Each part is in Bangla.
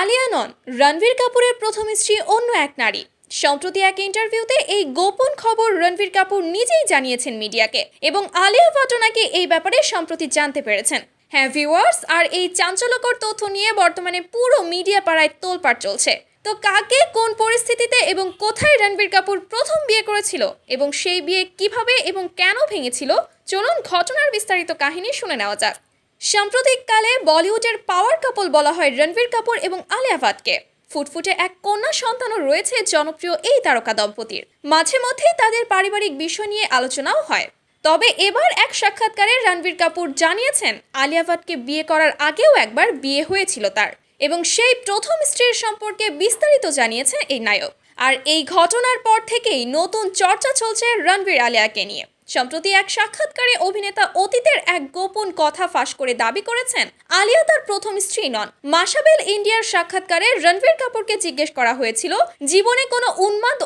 আলিয়া নন, রণবীর কাপুরের প্রথম স্ত্রী অন্য এক নারী। সম্প্রতি এক ইন্টারভিউতে এই গোপন খবর রণবীর কাপুর নিজেই জানিয়েছেন মিডিয়াকে এবং আলিয়া ভট্ট নাকি এই ব্যাপারে সম্প্রতি জানতে পেরেছেন। হ্যাঁ ভিউয়ার্স আর এই চাঞ্চল্যকর তথ্য নিয়ে বর্তমানে পুরো মিডিয়া পাড়ায় তোলপাড় চলছে। তো কাকে কোন পরিস্থিতিতে এবং কোথায় রণবীর কাপুর প্রথম বিয়ে করেছিল এবং সেই বিয়ে কীভাবে এবং কেন ভেঙেছিল, চলুন ঘটনার বিস্তারিত কাহিনী শুনে নেওয়া যাক। সাম্প্রতিককালে বলিউডের পাওয়ার কাপল বলা হয় রণবীর কাপুর এবং আলিয়া ভাটকে। ফুটফুটে এক কন্যা সন্তানও রয়েছে জনপ্রিয় এই তারকা দম্পতির। মাঝে মধ্যেই তাদের পারিবারিক বিষয় নিয়ে আলোচনাও হয়। তবে এবার এক সাক্ষাৎকারে রণবীর কাপুর জানিয়েছেন, আলিয়া ভাটকে বিয়ে করার আগেও একবার বিয়ে হয়েছিল তার এবং সেই প্রথম স্ত্রীর সম্পর্কে বিস্তারিত জানিয়েছেন এই নায়ক। আর এই ঘটনার পর থেকেই নতুন চর্চা চলছে রণবীর আলিয়াকে নিয়ে। সম্প্রতি এক সাক্ষাৎকারে অভিনেতা অতীতের এক গোপন কথা ফাঁস করে দাবি করেছেন, আলিয়া তার প্রথম স্ত্রী নন। মাসাবেল ইন্ডিয়ার সাক্ষাৎকারে রণবীর কাপুরকে জিজ্ঞেস করা হয়েছিল, জীবনে কোনো উন্মাদ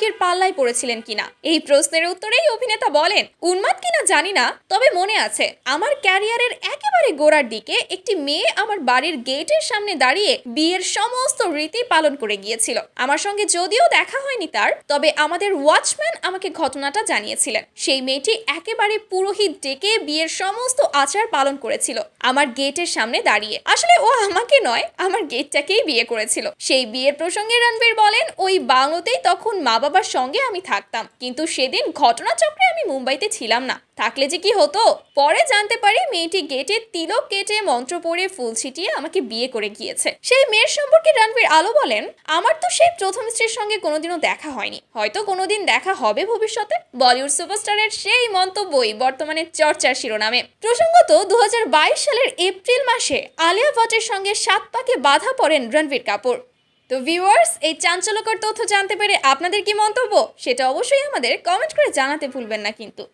অনুরাগীর পাল্লায় পড়েছিলেন কিনা? এই প্রশ্নের উত্তরেই অভিনেতা বলেন, উন্মাদ কিনা জানি না, তবে মনে আছে, আমার ক্যারিয়ারের একেবারে গোড়ার দিকে একটি মেয়ে আমার বাড়ির গেটের সামনে দাঁড়িয়ে বিয়ের সমস্ত রীতি পালন করে গিয়েছিল। আমার সঙ্গে যদিও দেখা হয়নি তার, তবে আমাদের ওয়াচম্যান আমাকে ঘটনাটা জানিয়েছিলেন। সেই মেয়েটি একেবারে পুরোহিত ডেকে বিয়ের সমস্ত আচার পালন করেছিল আমার গেটের সামনে দাঁড়িয়ে। আসলে ও আমাকে নয়, আমার গেটটাকেই বিয়ে করেছিল। সেই বিয়ের প্রসঙ্গে রণবীর বলেন, ওই বাংলোতেই তখন মা বাবার সঙ্গে আমি থাকতাম। কিন্তু সেদিন ঘটনাচক্রে আমি মুম্বাইতে ছিলাম না। থাকলে যে কি হতো? পরে জানতে পারি মেয়েটি গেটে তিলক কেটে মন্ত্র পড়ে ফুল ছিটিয়ে আমাকে বিয়ে করে গিয়েছে। সেই মেয়ের সম্পর্কে রণবীর আলো বলেন, আমার তো সেই প্রথম স্ত্রীর সঙ্গে কোনোদিনও দেখা হয়নি। হয়তো কোনোদিন দেখা হবে ভবিষ্যতে। বলিউড সুপারস্টারের সেই মন্তব্যই বর্তমানে চর্চার শিরোনামে। প্রসঙ্গত দু হাজার বাইশ সালের এপ্রিল মাসে আলিয়া ভট্টের সঙ্গে সাত পাকে বাধা পড়েন রণবীর কাপুর। তো ভিউয়ার্স এই চাঞ্চল্যকর তথ্য জানতে পেরে আপনাদের কি মন্তব্য? সেটা অবশ্যই আমাদের কমেন্ট করে জানাতে ভুলবেন না কিন্তু।